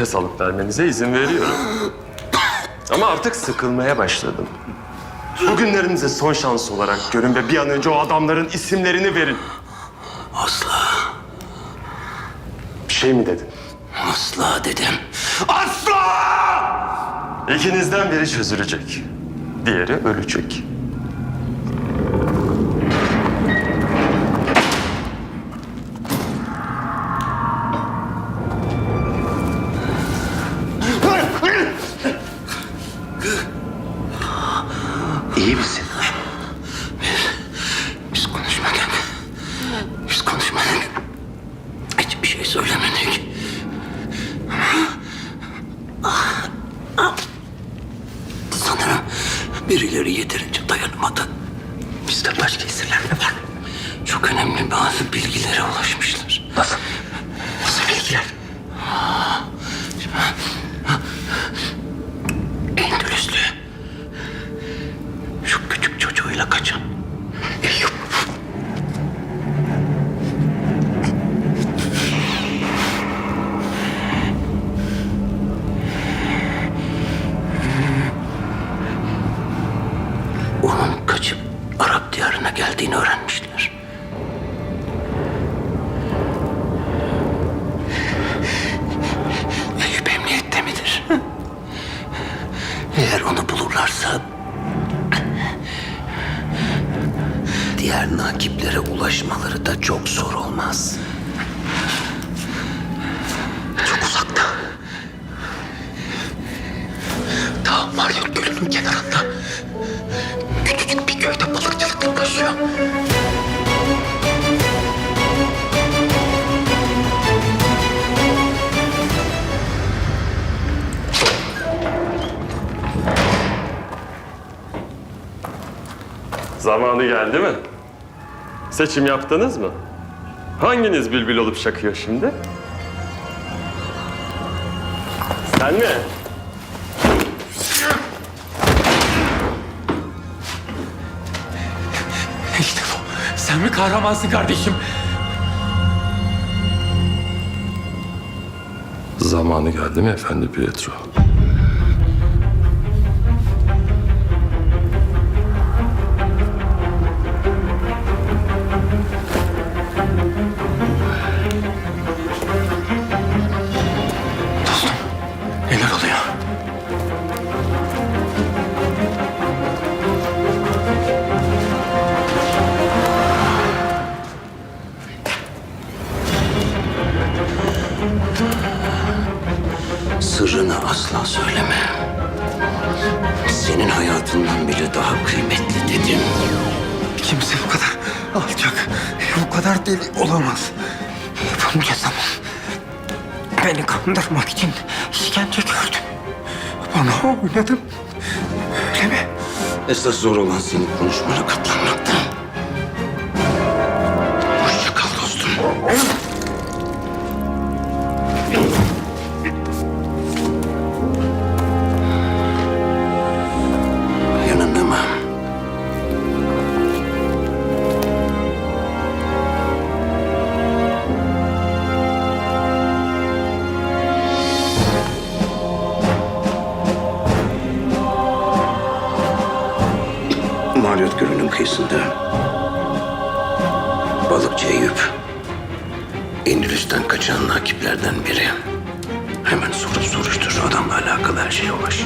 nefes alıp vermenize izin veriyorum. Ama artık sıkılmaya başladım. Bugünlerinize son şans olarak görün ve bir an önce o adamların isimlerini verin. Asla, Bir şey mi dedim? asla dedim. Asla! İkinizden biri çözülecek. Diğeri ölecek. Birileri yeterince dayanamadı. Bizde başka esirler de var. Çok önemli bazı bilgilere ulaşmışlar. Nasıl? Nasıl bilgiler? Endülüslü. Şu küçük çocuğuyla kaçan. Arap diyarına geldiğini öğrenmişler. Eyüp emniyette midir? Eğer onu bulurlarsa diğer nakiplere ulaşmaları da çok zor olmaz. Çok uzakta. Ta Maryot Gölü'nün kenarında. Zamanı geldi mi? Seçim yaptınız mı? Hanginiz bülbül olup şakıyor şimdi? Sen mi? İşte bu. Sen mi kahramansın kardeşim? Zamanı geldi mi efendi Pietro? Sırrını asla söyleme. Senin hayatından bile daha kıymetli dedim. Kimse bu kadar alçak, bu kadar deli olamaz. Bunca zaman beni kandırmak için işkence gördüm. Bana oynadın. Öyle mi? Esas zor olan senin konuşmana katlanmakta. Maryot Gölü'nün kıyısında balıkçı Eyüp Endülüs'ten kaçan nakiplerden biri. Hemen sorup soruştur adamla alakalı her şeye ulaş.